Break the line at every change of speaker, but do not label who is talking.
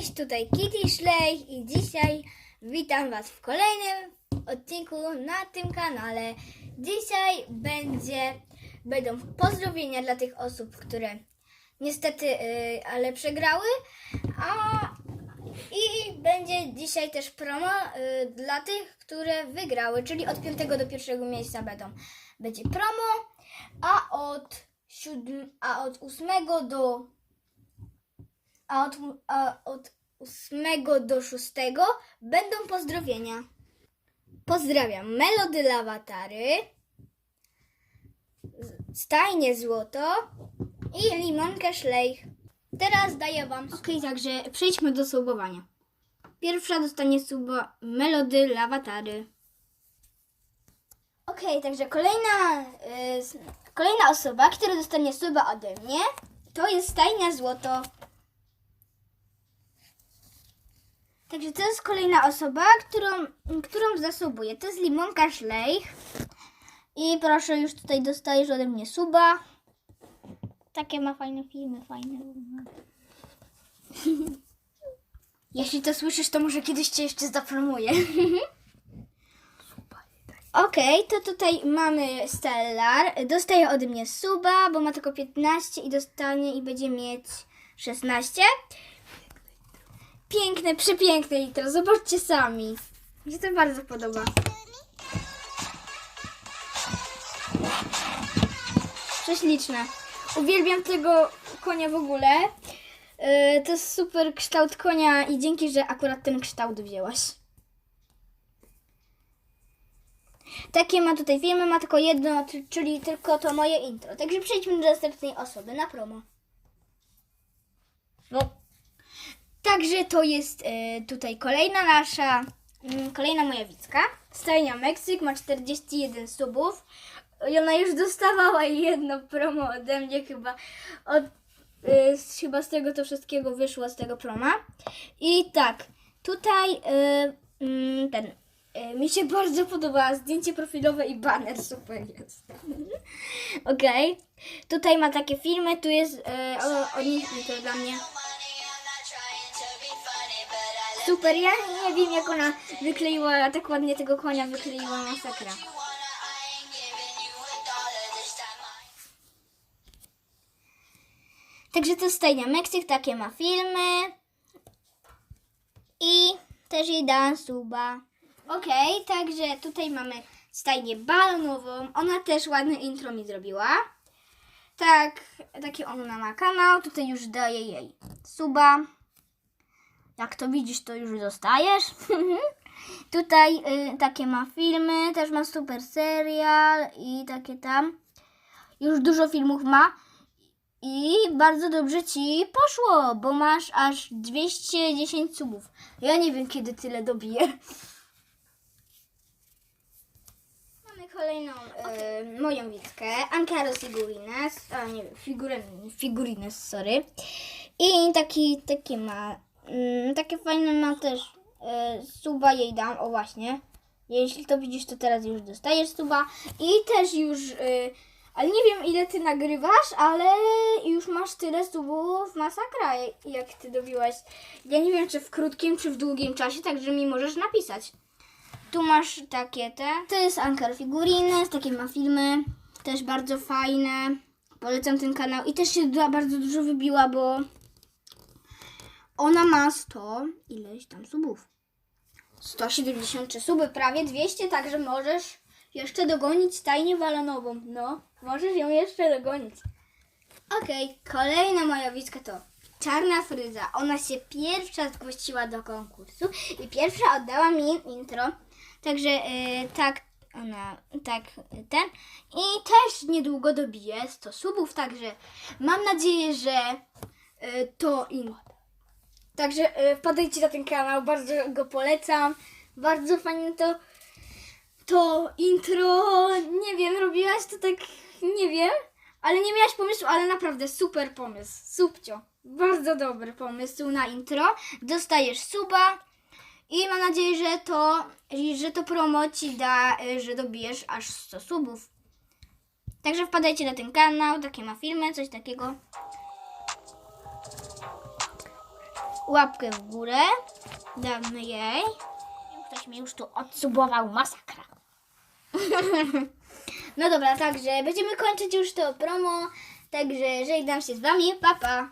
Cześć, tutaj Kitty Schleich i dzisiaj witam Was w kolejnym odcinku na tym kanale. Dzisiaj będzie, będą pozdrowienia dla tych osób, które niestety, yy, ale przegrały, a i będzie dzisiaj też promo yy, dla tych, które wygrały, czyli od 5 do pierwszego miejsca będą. Będzie promo, a od, siódm, a od 8 do a od, a od 8 do 6 będą pozdrowienia. Pozdrawiam Melody Lawatary, Stajnie Złoto i Limonkę Szlejch. Teraz daję Wam... Okej, także przejdźmy do subowania. Pierwsza dostanie suba Melody Lawatary. Okej, także kolejna, y, s- kolejna osoba, która dostanie suba ode mnie, to jest Stajnia Złoto. Także to jest kolejna osoba, którą, którą zasubuję. To jest Limonka Szlejch. I proszę, już tutaj dostajesz ode mnie suba. Takie ma fajne filmy, fajne. Jeśli to słyszysz, to może kiedyś cię jeszcze zapromuję. Okej, to tutaj mamy Stellar. Dostaje ode mnie suba, bo ma tylko 15 i dostanie i będzie mieć 16. Piękne, przepiękne intro. Zobaczcie sami. Mi się to bardzo podoba. Prześliczne. Uwielbiam tego konia w ogóle. Yy, to jest super kształt konia i dzięki, że akurat ten kształt wzięłaś. Takie ma tutaj filmy, ma tylko jedno, czyli tylko to moje intro. Także przejdźmy do następnej osoby na promo. No, Także to jest e, tutaj kolejna nasza, mm, kolejna moja widzka. Stajnia Meksyk ma 41 subów. I ona już dostawała jedno promo ode mnie chyba. Od, e, z- chyba z tego to wszystkiego wyszło z tego proma. I tak, tutaj e, mm, ten. e, Mi się bardzo podoba zdjęcie profilowe i banner, super jest. Okej, tutaj ma takie filmy, tu jest e, o, o nich to dla mnie. Super, ja nie wiem jak ona wykleiła, tak ładnie tego konia wykleiła, masakra. Także to stajnia Meksyk, takie ma filmy. I też jej dałam suba. Okej, także tutaj mamy stajnię balonową. Ona też ładne intro mi zrobiła. Tak, taki ona ma kanał. Tutaj już daję jej suba. Jak to widzisz, to już dostajesz. Tutaj y, takie ma filmy, też ma super serial i takie tam. Już dużo filmów ma. I bardzo dobrze ci poszło, bo masz aż 210 subów. Ja nie wiem, kiedy tyle dobiję. Mamy kolejną y, moją widzkę, Ankara Figurines, a nie wiem, figurin, Figurines, sorry. I taki, taki ma, mm, takie fajne ma też y, suba jej dam, o właśnie. Jeśli to widzisz, to teraz już dostajesz suba. I też już, y, ale nie wiem ile ty nagrywasz, ale już masz tyle subów, masakra, jak ty dobiłaś. Ja nie wiem, czy w krótkim, czy w długim czasie, także mi możesz napisać. Tu masz takie te. To jest Ankar Figurines, takie ma filmy. Też bardzo fajne. Polecam ten kanał. I też się bardzo dużo wybiła, bo ona ma 100 ileś tam subów. 173 suby, prawie 200, także możesz jeszcze dogonić tajnie walonową. No, możesz ją jeszcze dogonić. Okej, kolejna moja widzka to Czarna Fryza. Ona się pierwsza zgłosiła do konkursu i pierwsza oddała mi intro. Także y, tak, ona, tak, ten. I też niedługo dobije 100 subów, także mam nadzieję, że y, to in. Także y, wpadajcie na ten kanał, bardzo go polecam. Bardzo fajne to to intro, nie wiem, robiłaś to tak, nie wiem, ale nie miałaś pomysłu, ale naprawdę super pomysł, subcio. Bardzo dobry pomysł na intro. Dostajesz suba i mam nadzieję, że to, że to promo ci da, y, że dobijesz aż 100 subów. Także wpadajcie na ten kanał, takie ma filmy, coś takiego. Łapkę w górę. Damy jej.
Ktoś mnie już tu odsubował, masakra.
No dobra, także będziemy kończyć już to promo. Także żegnam się z wami. Pa, pa.